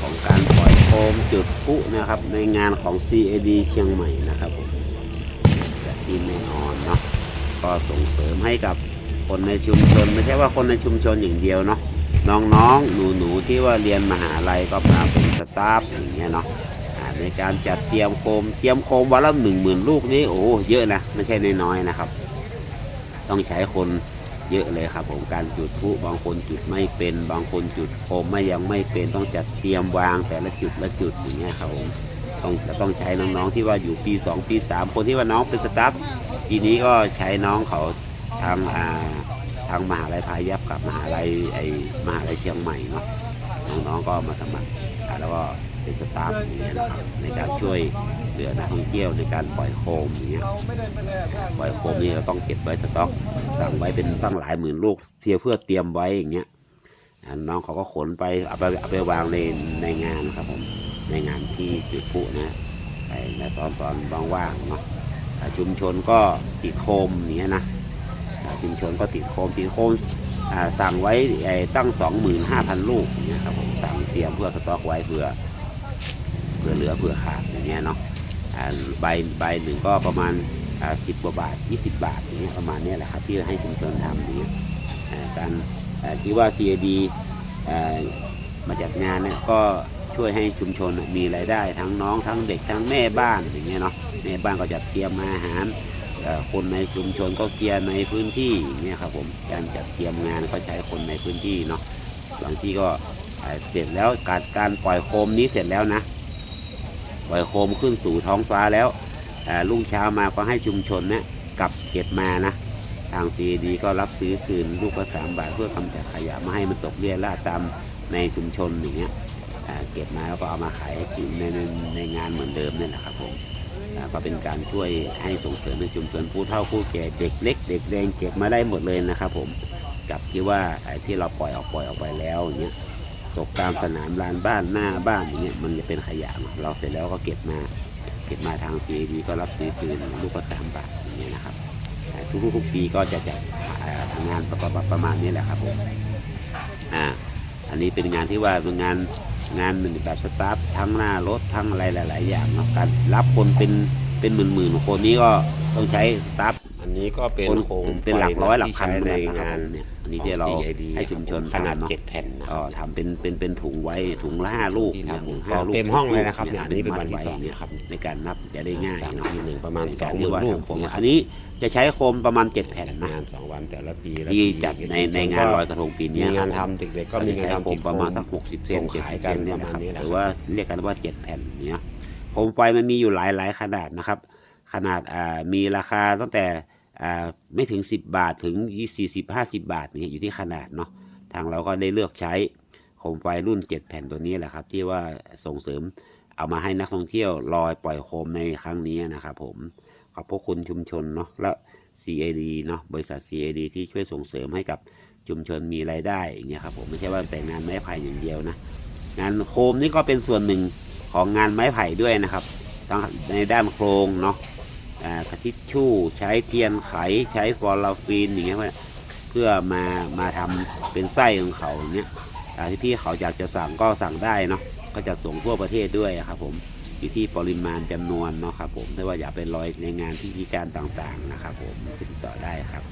ของการปล่อยโคมจุดพุนะครับ ในงานของ CAD เชียงใหม่นะครับผมแต่ที่แน่นอนเนาะก็ส่งเสริมให้กับคนในชุมชน ไม่ใช่ว่าคนในชุมชนอย่างเดียวเนาะน้องๆ หนูๆ ที่ว่าเรียนมหาลัยก็มาเป็นสตาฟอย่างเงี้ยเนาะในการจัดเตรียมโคมเตรียมโคมวันละหนึ่งหมื่นลูกนี่โอ้เยอะนะไม่ใช่น้อยๆนะครับ ต้องใช้คน เยอะเลยครับ ผมการจุดพลุบางคนจุดไม่เป็น บางคนจุดโคมไม่ยังไม่เป็นต้องจัดเตรียมวางแต่ละจุดละจุดอย่างเงี้ยครับผมต้องจะต้องใช้น้องๆที่ว่าอยู่ปี 2 ปี 3 คนที่ว่าน้องเป็นสตาฟปีนี้ก็ใช้น้องเขาทางอ่าทางมหาลัยพายัพกับมหาลัยไอมหาลัยเชียงใหม่เนาะน้องๆก็มาสมัครแล้วก็ เป็นสตาฟอย่างเงี้ยนะครับในการช่วยเหลือนักท่องเที่ยวในการปล่อยโคมอย่างเงี้ยปล่อยโคมนี่เราต้องเก็บไว้สต็อกสั่งไว้เป็นตั้งหลายหมื่นลูกเทียเพื่อเตรียมไว้อย่างเงี้ยน้องเขาก็ขนไปเอาไปเอาไปวางในในงานครับผมในงานที่จุดพุนะไปในตอนตอนว่างๆเนาะชุมชนก็ติดโคมอย่างเงี้ยนะอ่าชุมชนก็ติดโคมติดโคมสั่งไว้ไอ้ตั้งสองหมื่นห้าพันลูกอย่างเงี้ยครับผมสั่งเตรียมเพื่อสต็อกไว้เพื่อ เพื่อเหลือเพื่อขาดอย่างเงี้ยเนาะใบใบหนึ่งก็ประมาณสิบกว่าบาท 20 บาทอย่างเงี้ยประมาณเนี้ยแหละครับที่ให้ชุมชนทำอย่างเงี้ยการที่ว่า CAD มาจัดงานเนี่ยก็ช่วยให้ชุมชนมีรายได้ทั้งน้องทั้งเด็กทั้งแม่บ้านอย่างเงี้ยเนาะแม่บ้านก็จัดเตรียมอาหารคนในชุมชนก็เกียร์ในพื้นที่อย่างเงี้ยครับผมการจัดเตรียมงานก็ใช้คนในพื้นที่เนาะบางที่ก็เสร็จแล้วการการปล่อยโคมนี้เสร็จแล้วนะ ปล่อยโคมขึ้นสู่ท้องฟ้าแล้วอ่ารุ่งเช้ามาก็ให้ชุมชนเนี่ยกลับเก็บมานะทาง CAD ก็รับซื้อคืนลูกละสามบาทเพื่อกำจัดขยะไม่ให้มันตกเรี่ยราตามในชุมชนอย่างเงี้ยเก็บมาแล้วก็เอามาขายให้กินในในในงานเหมือนเดิมนี่แหละครับผมก็เป็นการช่วยให้ส่งเสริมในชุมชนผู้เฒ่าผู้แก่เด็กเล็ก เด็กแดงเก็บมาได้หมดเลยนะครับผมกับที่ว่าที่เราปล่อยออกปล่อยออกไปแล้วอย่างเงี้ย ตกตามสนามลานบ้านหน้าบ้านอย่างเงี้ยมันจะเป็นขยะเราเสร็จแล้วก็เก็บมา เก็บมาทาง CAD ก็รับซื้อคืนลูกละสามบาทอย่างเงี้ยนะครับ ทุกๆทุกปีก็จะจัดทำงานประประประมาณนี้แหละครับผมอ่าอันนี้เป็นงานที่ว่าเป็นงานงานหนึ่งแบบสตาฟทั้งหน้ารถทั้งอะไรหลาย ๆ อย่างเนาะการรับคนเป็นเป็นหมื่นๆคนนี้ก็ต้องใช้สตาฟอั นนี้ก็เป็นคนโคมเป็นหลักร้อยหลักที่พันใช้ในเหมือกัะงานครับผมเนี่ยอันนี้ที่เราของ CAD ให้ชุมชนขนาดทำเอะเจ็ดแผ่นนะคก็รับทำเป็นเป็นเป็นถุงไว้ถุงละห้าลูกที่เนี่ยทำถุงก็ห้าลูกเต็มห้องเลยนะครับสิเนี่ยอันนี้เป็นวันที่ไสองนะครับในการนับจะได้ง่ายสามเนาะทีหนึ่งประมาณในสกองหที่มื่นว่าลูกทำโคมเนี่ยอันนี้จะใช้โคมประมาณเจ็ดแผ่นนะงานสองวันแต่ละปีละที่ปีจัดในในงานลอยกระทงปีมีนี้งานทำเด็กๆก็มีงานใช้ทำโคติมดประมาณโคสักหกสิบเซนส่งเจ็ดขายสิบกัเซนนเนี่ยประนะมาคณรับนี้แหละหรือว่าเรียกกันว่าเจ็ดแผ่นเนี้ยโคมไฟมันมีอยู่หลายหลายขนาดนะครับ ขนาดอ่ามีราคาตั้งแต่อ่า ไม่ถึง 10 บาทถึงสี่สิบห้าสิบาทนี่อยู่ที่ขนาดเนาะทางเราก็ได้เลือกใช้โคมไฟรุ่น 7 แผ่นตัวนี้แหละครับ ที่ว่าส่งเสริมเอามาให้นักท่องเที่ยวลอยปล่อยโคมในครั้งนี้นะครับผมขอบพระคุณชุมชนเนาะและ CAD เนาะบริษัท CAD ที่ช่วยส่งเสริมให้กับชุมชนมีรายได้อย่างเงี้ยครับผมไม่ใช่ว่าแต่งานไม้ไผ่อย่างเดียวนะงานโคมนี่ก็เป็นส่วนหนึ่งของงานไม้ไผ่ด้วยนะครับทั้งในด้านโครงเนาะ ทิชชู่ใช้เทียนไขใช้ฟอร์ลาฟีนอย่างเงี้ยเพื่อมามาทำเป็นไส้ของเขาอย่างเงี้ยอ่ที่พี่เขาอยากจะสั่งก็สั่งได้เนาะก็จะส่งทั่วประเทศด้วยครับผมอยู่ที่ปริมาณจำนวนเนาะครับผมไม่ว่าอยากเป็นรอยในงานที่พิการต่างๆนะครับผมติดต่อได้ครับ